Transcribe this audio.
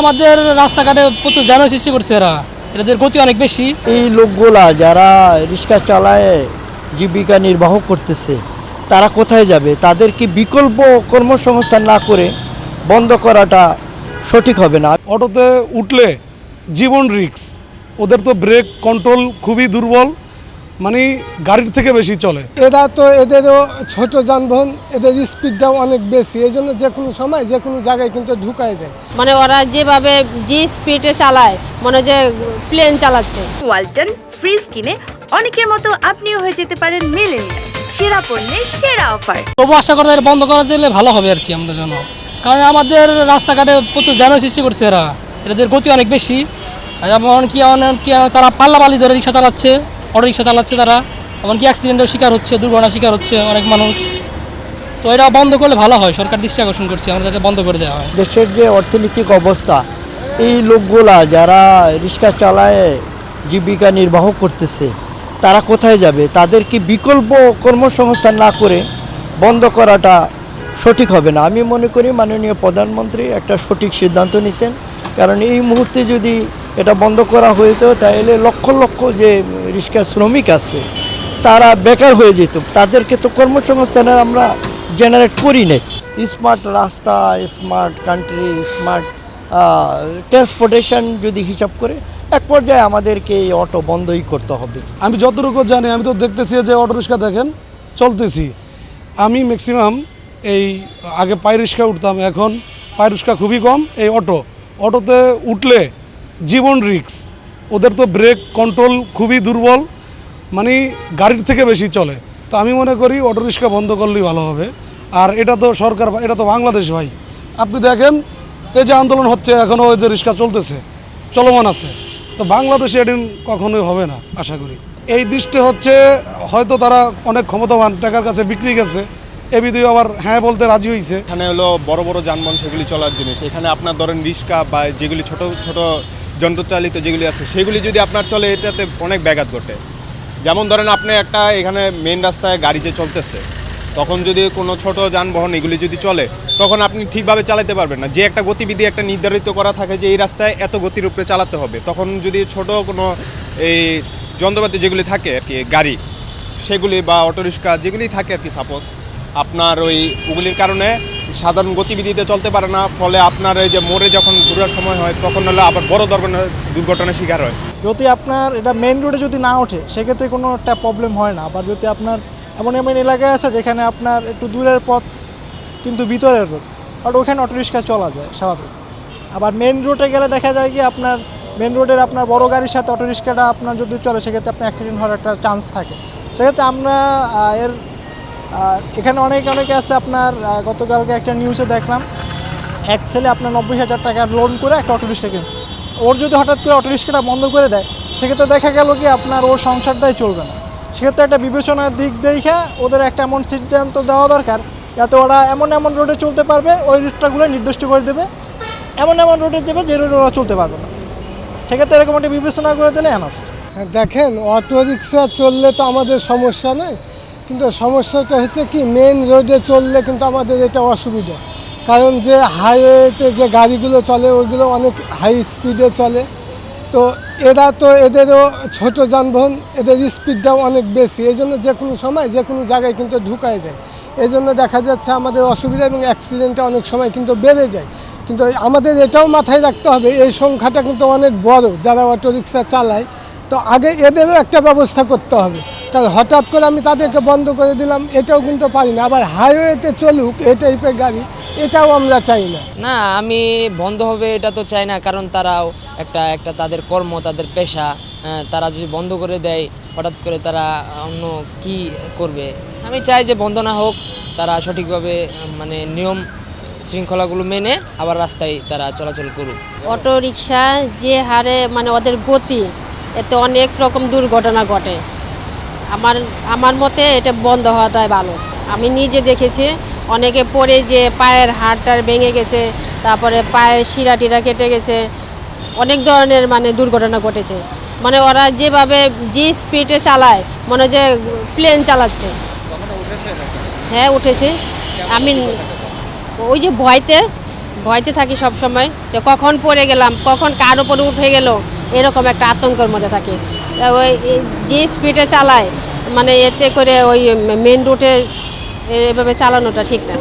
আমাদের রাস্তাঘাটে প্রচুর জ্যামের সৃষ্টি করছে এরা। এদের গতি অনেক বেশি। এই লোকগুলা যারা রিক্সা চালায় জীবিকা নির্বাহ করতেছে তারা কোথায় যাবে? তাদের কি বিকল্প কর্মসংস্থান না করে বন্ধ করাটা সঠিক হবে না। অটোতে উঠলে জীবন রিক্স। ওদের তো ব্রেক কন্ট্রোল খুবই দুর্বল। মানে গাড়ির থেকে বেশি চলে। এরা তো এদেরও ছোট যানবাহন এদের স্পিডটাও অনেক বেশি। এই জন্য যে কোনো সময় যে কোনো জায়গায় কিন্তু ঢুকাই দেয়। মানে ওরা যেভাবে যে স্পিডে চালায় মনে যে প্লেন চালাচ্ছে। ওয়ালটন ফ্রিজ কিনে অনেকের মতো আপনিও হয়ে যেতে পারেন মিলেনিয়াল। সেরা পণ্যের সেরা অফার। তবু আশা করা যায় বন্ধ করা দিলে ভালো হবে আর কি আমাদের জন্য। কারণ আমাদের রাস্তাঘাটে প্রচুর জ্যামের সৃষ্টি করছে এরা। এদের গতি অনেক বেশি। যেমন কি কি তারা পাল্লা পাল্লি ধরে রিক্সা চালাচ্ছে। অটো রিক্সা চালাচ্ছে তারা, এমনকি অ্যাক্সিডেন্টের শিকার হচ্ছে দুর্ঘটনার শিকার হচ্ছে অনেক মানুষ। তো এটা বন্ধ করলে ভালো হয়, সরকার দৃষ্টি আকর্ষণ করছে আমাদের যাতে বন্ধ করে দেওয়া হয়। দেশের যে অর্থনৈতিক অবস্থা, এই লোকগুলা যারা রিক্সা চালায় জীবিকা নির্বাহ করতেছে, তারা কোথায় যাবে? তাদের কি বিকল্প কর্মসংস্থান না করে বন্ধ করাটা সঠিক হবে না? আমি মনে করি মাননীয় প্রধানমন্ত্রী একটা সঠিক সিদ্ধান্ত নিছেন, কারণ এই মুহূর্তে যদি এটা বন্ধ করা হইতো তাহলে লক্ষ লক্ষ যে রিক্সা শ্রমিক আছে, তারা বেকার হয়ে যেত। তাদেরকে তো কর্মসংস্থানের আমরা জেনারেট করি নাই। স্মার্ট রাস্তা স্মার্ট কান্ট্রি স্মার্ট ট্রান্সপোর্টেশন যদি হিসাব করে, এক পর্যায়ে আমাদেরকে এই অটো বন্ধই করতে হবে। আমি যতটুকু জানি, আমি তো দেখতেছি যে অটো রিক্সা দেখেন, চলতেছি। আমি ম্যাক্সিমাম এই আগে পাই রিক্সা উঠতাম, এখন পাই রিক্সা খুবই কম, এই অটো। অটোতে উঠলে জীবন রিক্স। ওদের তো ব্রেক কন্ট্রোল খুবই দুর্বল মানে গাড়ির থেকে বেশি চলে। তো আমি মনে করি অটো রিক্সা বন্ধ করলেই ভালো হবে। আর এটা তো সরকার, এটা তো বাংলাদেশ ভাই। আপনি দেখেন, এই যে আন্দোলন হচ্ছে এখনও ওই যে রিক্সা চলতেছে, চলমান আছে। তো বাংলাদেশে এদিন কখনোই হবে না, আশা করি। এই দৃষ্টি হচ্ছে, হয়তো তারা অনেক ক্ষমতাবান, টাকার কাছে বিক্রি গেছে। এ বিধি আবার হ্যাঁ বলতে রাজি হয়েছে এখানে হলো বড় বড় যানবাহন, সেগুলি চলার জিনিস। এখানে আপনার ধরেন রিক্সা বা যেগুলি ছোট ছোট যন্ত্রচালিত যেগুলি আছে, সেগুলি যদি আপনার চলে, এটাতে অনেক ব্যাঘাত ঘটে। যেমন ধরেন আপনি একটা এখানে মেন রাস্তায় গাড়ি যে চলতেছে, তখন যদি কোনো ছোট যানবাহন এগুলি যদি চলে, তখন আপনি ঠিকভাবে চালাতে পারবেন না। যে একটা গতিবিধি একটা নির্ধারিত করা থাকে যে এই রাস্তায় এত গতির উপরে চালাতে হবে, তখন যদি ছোট কোনো এই যন্ত্রপাতি যেগুলি থাকে আর কি, গাড়ি, সেগুলি বা অটোরিক্সা যেগুলি থাকে আর কি সাপোজ আপনার ওই ওগুলির কারণে সাধারণ গতিবিধিতে চলতে পারে না, ফলে আপনার এই যে মোড়ে যখন ঘোরার সময় হয়, তখন হলে আবার বড় দুর্ঘটনা দুর্ঘটনার শিকার হয়। যদি আপনার এটা মেন রোডে যদি না ওঠে, সেক্ষেত্রে কোনো একটা প্রবলেম হয় না। আবার যদি আপনার এমন এমন এলাকায় আছে যেখানে আপনার একটু দূরের পথ, কিন্তু ভিতরের রোড আর ওখানে অটোরিক্সা চলা যায়, স্বাভাবিক। আবার মেন রোডে গেলে দেখা যায় কি, আপনার মেন রোডের আপনার বড় গাড়ির সাথে অটোরিক্সাটা আপনার যদি চলে, সেক্ষেত্রে আপনার অ্যাক্সিডেন্ট হওয়ার একটা চান্স থাকে। সেক্ষেত্রে আমরা এর এখানে অনেক অনেকে আছে আপনার গতকালকে একটা নিউজে দেখলাম, এক ছেলে আপনার নব্বই হাজার টাকা লোন করে একটা অটো রিক্সা কিনছে। ওর যদি হঠাৎ করে অটোরিক্সাটা বন্ধ করে দেয়, সেক্ষেত্রে দেখা গেল কি আপনার ওর সংসারটাই চলবে না। সেক্ষেত্রে একটা বিবেচনার দিক দেখে ওদের একটা এমন সিদ্ধান্ত দেওয়া দরকার, যাতে ওরা এমন এমন রোডে চলতে পারবে, ওই রুটটাগুলো নির্দিষ্ট করে দেবে। এমন এমন রোডে দেবে যে রোডে ওরা চলতে পারবে না। সেক্ষেত্রে এরকম একটা বিবেচনা করে দিলে এনাফ দেখেন অটো রিক্সা চললে তো আমাদের সমস্যা নেই। কিন্তু সমস্যাটা হচ্ছে কি মেন রোডে চললে কিন্তু আমাদের এটা অসুবিধা। কারণ যে হাইওয়েতে যে গাড়িগুলো চলে ওইগুলো অনেক হাই স্পিডে চলে। তো এরা তো এদেরও ছোট যানবাহন, এদের স্পিডটাও অনেক বেশি। এই জন্য যে কোনো সময়, যে কোনো জায়গায় কিন্তু ঢুকাই দেয়। এই জন্য দেখা যাচ্ছে আমাদের অসুবিধা এবং অ্যাক্সিডেন্টটা অনেক সময় কিন্তু বেড়ে যায়। কিন্তু আমাদের এটাও মাথায় রাখতে হবে, এই সংখ্যাটা কিন্তু অনেক বড় যারা অটো রিক্সা চালায়। তো আগে এদেরও একটা ব্যবস্থা করতে হবে। কারণ হঠাৎ করে আমি তাদেরকে বন্ধ করে দিলাম এটাও কিন্তু পারি না। আবার হাইওয়েতে চলুক এই টাইপের গাড়ি এটাও আমরা চাই না। না আমি বন্ধ হবে এটা তো চাই না কারণ তারাও একটা একটা তাদের কর্ম তাদের পেশা আহ, তারা যদি বন্ধ করে দেয় হঠাৎ করে তারা অন্য কি করবে? আমি চাই যে বন্ধ না হোক তারা সঠিকভাবে মানে নিয়ম শৃঙ্খলাগুলো মেনে আবার রাস্তায় তারা চলাচল করুক। অটো রিক্সা যে হারে মানে ওদের গতি এতে অনেক রকম দুর্ঘটনা ঘটে। আমার আমার মতে এটা বন্ধ হওয়াটাই ভালো। আমি নিজে দেখেছি, অনেকে পড়ে যে পায়ের হাড়টার ভেঙে গেছে, তারপরে পায়ের শিরা টিরা কেটে গেছে, অনেক ধরনের মানে দুর্ঘটনা ঘটেছে। মানে ওরা যেভাবে, যে স্পিডে চালায়, মনে যে প্লেন চালাচ্ছে। হ্যাঁ উঠেছে। আমি ওই যে ভয়তে ভয়তে থাকি সব সময় যে কখন পড়ে গেলাম, কখন কার উপরে উঠে গেল, এরকম একটা আতঙ্কের মধ্যে থাকি। ওই যে স্পিডে চালায় মানে এতে করে ওই মেন রুটে এভাবে চালানোটা ঠিক না।